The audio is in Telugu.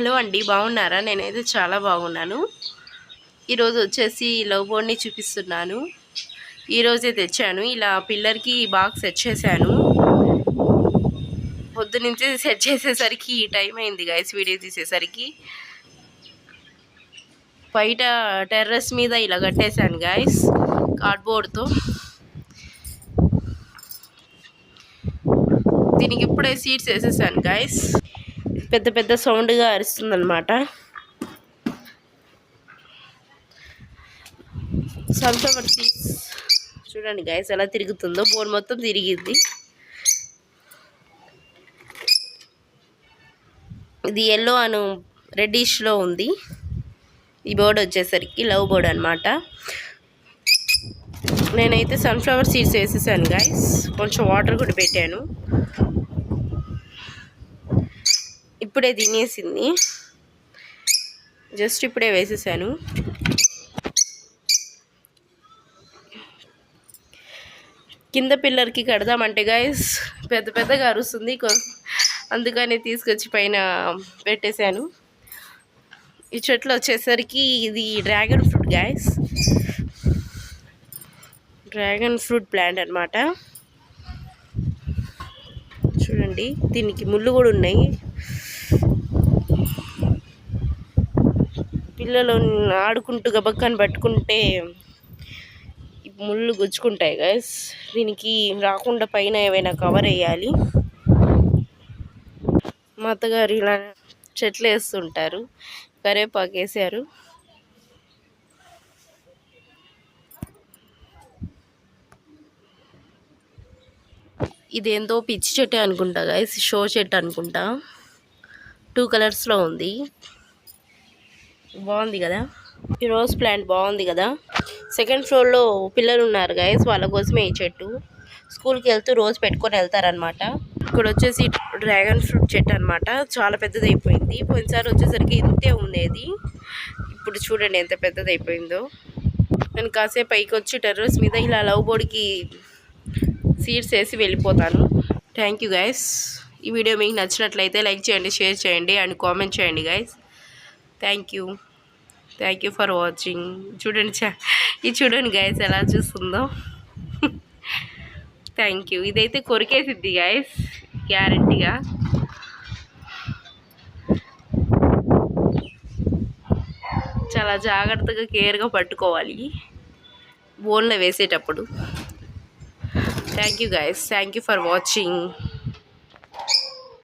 హలో అండి బాగున్నారా? నేనైతే చాలా బాగున్నాను. ఈరోజు వచ్చేసి లవ్ బోర్డ్ని చూపిస్తున్నాను. ఈరోజే తెచ్చాను. ఇలా పిల్లర్కి బాక్స్ సెట్ చేశాను. పొద్దు నుంచి సెట్ చేసేసరికి ఈ టైం అయింది గైస్ వీడియో తీసేసరికి. బయట టెర్రస్ మీద ఇలా కట్టేశాను గాయస్ కార్డ్బోర్డ్తో. దీనికి ఇప్పుడే సీట్స్ వేసేసాను గాయస్. పెద్ద పెద్ద సౌండ్గా అరుస్తుందన్నమాట. సన్ఫ్లవర్ సీడ్స్ చూడండి గాయస్ ఎలా తిరుగుతుందో. బోర్డు మొత్తం తిరిగింది. ఇది ఎల్లో అను రెడ్డిష్లో ఉంది. ఈ బోర్డు వచ్చేసరికి లవ్ బోర్డ్ అనమాట నేనైతే సన్ఫ్లవర్ సీడ్స్ వేసేసాను గాయస్ కొంచెం వాటర్ కూడా పెట్టాను. ఇప్పుడే తినేసింది. జస్ట్ ఇప్పుడే వేసేసాను. కింద పిల్లర్కి కడదామంటే గాయస్ పెద్ద పెద్దగా అరుస్తుంది. అందుకని తీసుకొచ్చి పైన పెట్టేశాను. ఈ చెట్లు వచ్చేసరికి ఇది dragon fruit guys dragon fruit plant అనమాట చూడండి దీనికి ముళ్ళు కూడా ఉన్నాయి. నీళ్ళలో ఆడుకుంటూ గబక్కని పట్టుకుంటే ముళ్ళు గుచ్చుకుంటాయి గైస్ దీనికి రాకుండా పైన ఏమైనా కవర్ వేయాలి. మా అత్తగారు ఇలా చెట్లు వేస్తుంటారు. కరేపాకు వేసారు. ఇదేందో పిచ్చి చెట్టు అనుకుంటా గైస్ షో చెట్టు అనుకుంటా. టూ కలర్స్లో ఉంది. బాగుంది కదా? ఈ రోజ్ ప్లాంట్ బాగుంది కదా? సెకండ్ ఫ్లోర్లో పిల్లలు ఉన్నారు గైస్ వాళ్ళ కోసమే ఈ చెట్టు. స్కూల్కి వెళ్తూ రోజు పెట్టుకొని వెళ్తారనమాట ఇక్కడ వచ్చేసి డ్రాగన్ ఫ్రూట్ చెట్టు అనమాట చాలా పెద్దది అయిపోయింది పోయినసారి వచ్చేసరికి ఇంతే ఉండేది. ఇప్పుడు చూడండి ఎంత పెద్దది అయిపోయిందో నేను కాసేపు పైకి వచ్చి టెర్రస్ మీద ఇలా లవ్ బోర్డ్కి సీడ్స్ వేసి వెళ్ళిపోతాను. Thank you guys. ఈ వీడియో మీకు నచ్చినట్లయితే లైక్ చేయండి షేర్ చేయండి అండ్ కామెంట్ చేయండి guys. Thank you thank you for watching చూడండి చా ఇది చూడండి గాయస్ ఎలా చూస్తుందో. థ్యాంక్ యూ ఇదైతే కొరికేసిద్ది గాయస్ గ్యారంటీగా చాలా జాగ్రత్తగా కేర్గా పట్టుకోవాలి. బోన్లో వేసేటప్పుడు. Thank you guys thank you for watching